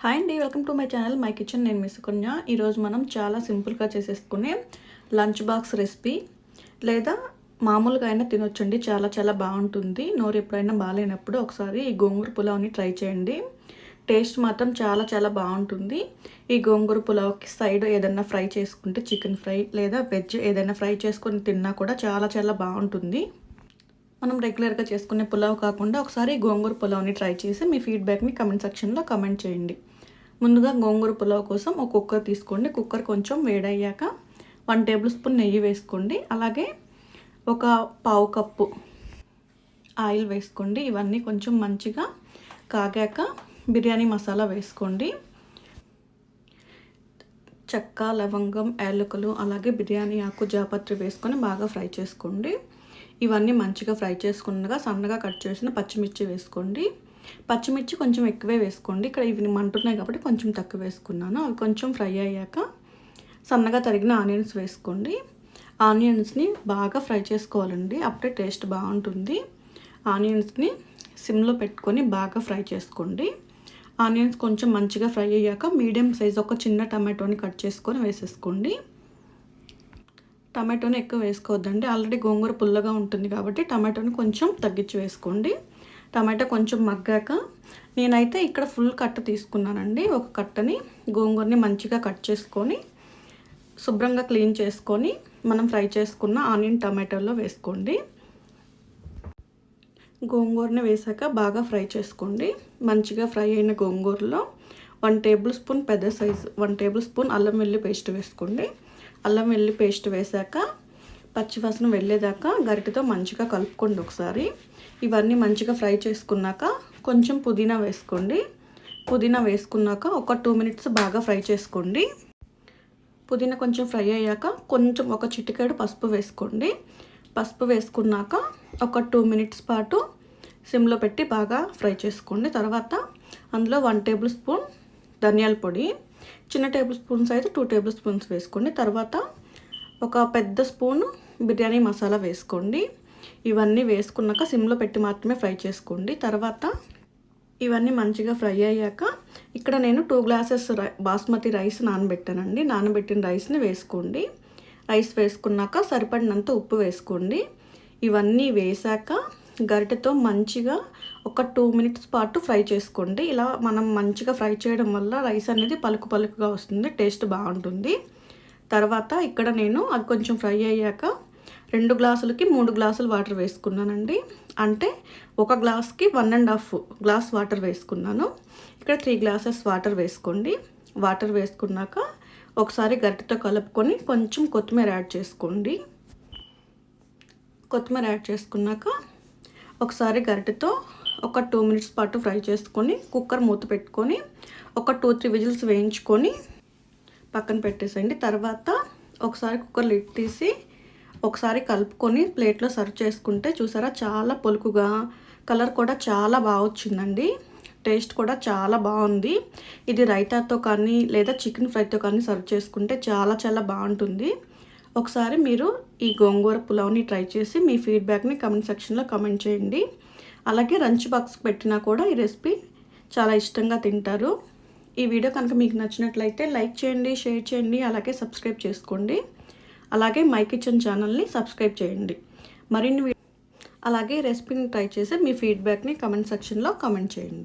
Hi అండి welcome to my channel my kitchen నేను మీ సుకన్య. ఈరోజు మనం చాలా సింపుల్గా చేసేసుకునే లంచ్ బాక్స్ రెసిపీ. లేదా మామూలుగా అయినా తినొచ్చండి చాలా చాలా బాగుంటుంది. నోరు ఎప్పుడైనా బాగాలేనప్పుడు ఒకసారి ఈ గోంగూర పులావ్ని ట్రై చేయండి. టేస్ట్ మాత్రం చాలా చాలా బాగుంటుంది. ఈ గోంగూర పులావ్కి సైడ్ ఏదైనా ఫ్రై చేసుకుంటే చికెన్ ఫ్రై లేదా వెజ్ ఏదైనా ఫ్రై చేసుకొని తిన్నా కూడా చాలా చాలా బాగుంటుంది. మనం రెగ్యులర్గా చేసుకునే పులావ్ కాకుండా ఒకసారి గోంగూర పులావ్ని ట్రై చేసి మీ ఫీడ్బ్యాక్ని కమెంట్ సెక్షన్లో కమెంట్ చేయండి. ముందుగా గోంగూర పులావ్ కోసం ఒక కుక్కర్ తీసుకోండి. కుక్కర్ కొంచెం వేడయ్యాక వన్ టేబుల్ స్పూన్ నెయ్యి వేసుకోండి. అలాగే ఒక పావు కప్పు ఆయిల్ వేసుకోండి. ఇవన్నీ కొంచెం మంచిగా కాగాక బిర్యానీ మసాలా వేసుకోండి. చెక్క లవంగం యాలకులు అలాగే బిర్యానీ ఆకు జాపత్రి వేసుకొని బాగా ఫ్రై చేసుకోండి. ఇవన్నీ మంచిగా ఫ్రై చేసుకున్నగా సన్నగా కట్ చేసిన పచ్చిమిర్చి వేసుకోండి. పచ్చిమిర్చి కొంచెం ఎక్కువే వేసుకోండి. ఇక్కడ ఇవి మంటున్నాయి కాబట్టి కొంచెం తక్కువ వేసుకున్నాను. అవి కొంచెం ఫ్రై అయ్యాక సన్నగా తరిగిన ఆనియన్స్ వేసుకోండి. ఆనియన్స్ని బాగా ఫ్రై చేసుకోవాలండి. అప్పుడే టేస్ట్ బాగుంటుంది. ఆనియన్స్ని సిమ్లో పెట్టుకొని బాగా ఫ్రై చేసుకోండి. ఆనియన్స్ కొంచెం మంచిగా ఫ్రై అయ్యాక మీడియం సైజ్ ఒక చిన్న టమాటోని కట్ చేసుకొని వేసేసుకోండి. టమాటోని ఎక్కువ వేసుకోవద్దండి. ఆల్రెడీ గోంగూర పుల్లగా ఉంటుంది కాబట్టి టమాటోని కొంచెం తగ్గించి వేసుకోండి. టమాటో కొంచెం మగ్గాక నేనైతే ఇక్కడ ఫుల్ కట్ట తీసుకున్నానండి. ఒక కట్టని గోంగూరని మంచిగా కట్ చేసుకొని శుభ్రంగా క్లీన్ చేసుకొని మనం ఫ్రై చేసుకున్న ఆనియన్ టమాటోలో వేసుకోండి. గోంగూరని వేసాక బాగా ఫ్రై చేసుకోండి. మంచిగా ఫ్రై అయిన గోంగూరలో వన్ టేబుల్ స్పూన్ పెద్ద సైజు వన్ టేబుల్ స్పూన్ అల్లం వెల్లి పేస్ట్ వేసుకోండి. అల్లం వెల్లి పేస్ట్ వేసాక పచ్చివాసన వెళ్ళేదాకా గరిటతో మంచిగా కలుపుకోండి ఒకసారి. ఇవన్నీ మంచిగా ఫ్రై చేసుకున్నాక కొంచెం పుదీనా వేసుకోండి. పుదీనా వేసుకున్నాక ఒక టూ మినిట్స్ బాగా ఫ్రై చేసుకోండి. పుదీనా కొంచెం ఫ్రై అయ్యాక కొంచెం ఒక చిటికేడు పసుపు వేసుకోండి. పసుపు వేసుకున్నాక ఒక టూ మినిట్స్ పాటు సిమ్లో పెట్టి బాగా ఫ్రై చేసుకోండి. తర్వాత అందులో వన్ టేబుల్ స్పూన్ ధనియాల పొడి చిన్న టేబుల్ స్పూన్స్ అయితే టూ టేబుల్ స్పూన్స్ వేసుకోండి. తర్వాత ఒక పెద్ద స్పూను బిర్యానీ మసాలా వేసుకోండి. ఇవన్నీ వేసుకున్నాక సిమ్లో పెట్టి మాత్రమే ఫ్రై చేసుకోండి. తర్వాత ఇవన్నీ మంచిగా ఫ్రై అయ్యాక ఇక్కడ నేను టూ గ్లాసెస్ బాస్మతి రైస్ నానబెట్టానండి. నానబెట్టిన రైస్ని వేసుకోండి. రైస్ వేసుకున్నాక సరిపడినంత ఉప్పు వేసుకోండి. ఇవన్నీ వేసాక గరిటెతో మంచిగా ఒక టూ మినిట్స్ పాటు ఫ్రై చేసుకోండి. ఇలా మనం మంచిగా ఫ్రై చేయడం వల్ల రైస్ అనేది పలుకు పలుకుగా వస్తుంది టేస్ట్ బాగుంటుంది. తర్వాత ఇక్కడ నేను అది కొంచెం ఫ్రై అయ్యాక రెండు గ్లాసులకి మూడు గ్లాసులు వాటర్ వేసుకున్నానండి. అంటే ఒక గ్లాస్కి one and half glass water వేసుకున్నాను. ఇక్కడ త్రీ గ్లాసెస్ వాటర్ వేసుకోండి. వాటర్ వేసుకున్నాక ఒకసారి గరిటతో కలుపుకొని కొంచెం కొత్తిమీర యాడ్ చేసుకోండి. కొత్తిమీర యాడ్ చేసుకున్నాక ఒకసారి గరిటతో ఒక టూ మినిట్స్ పాటు ఫ్రై చేసుకొని కుక్కర్ మూత పెట్టుకొని ఒక టూ త్రీ విజిల్స్ వేయించుకొని పక్కన పెట్టేసేయండి. తర్వాత ఒకసారి కుక్కర్ లిడ్ తీసి ఒకసారి కలుపుకొని ప్లేట్లో సర్వ్ చేసుకుంటే చూసారా చాలా పొలుకుగా కలర్ కూడా చాలా బాగా వచ్చిందండి. టేస్ట్ కూడా చాలా బాగుంది. ఇది రైతాతో కానీ లేదా చికెన్ ఫ్రైతో కానీ సర్వ్ చేసుకుంటే చాలా చాలా బాగుంటుంది. ఒకసారి మీరు ఈ గోంగూర పులావ్ని ట్రై చేసి మీ ఫీడ్బ్యాక్ని కమెంట్ సెక్షన్లో కమెంట్ చేయండి. అలాగే లంచ్ బాక్స్కి పెట్టినా కూడా ఈ రెసిపీ చాలా ఇష్టంగా తింటారు. ఈ వీడియో కనుక మీకు నచ్చినట్లయితే లైక్ చేయండి షేర్ చేయండి అలాగే సబ్స్క్రైబ్ చేసుకోండి. అలాగే మై కిచెన్ ఛానల్ని సబ్స్క్రైబ్ చేయండి. మరిన్ని అలాగే రెసిపీని ట్రై చేసి మీ ఫీడ్బ్యాక్ని కమెంట్ సెక్షన్లో కమెంట్ చేయండి.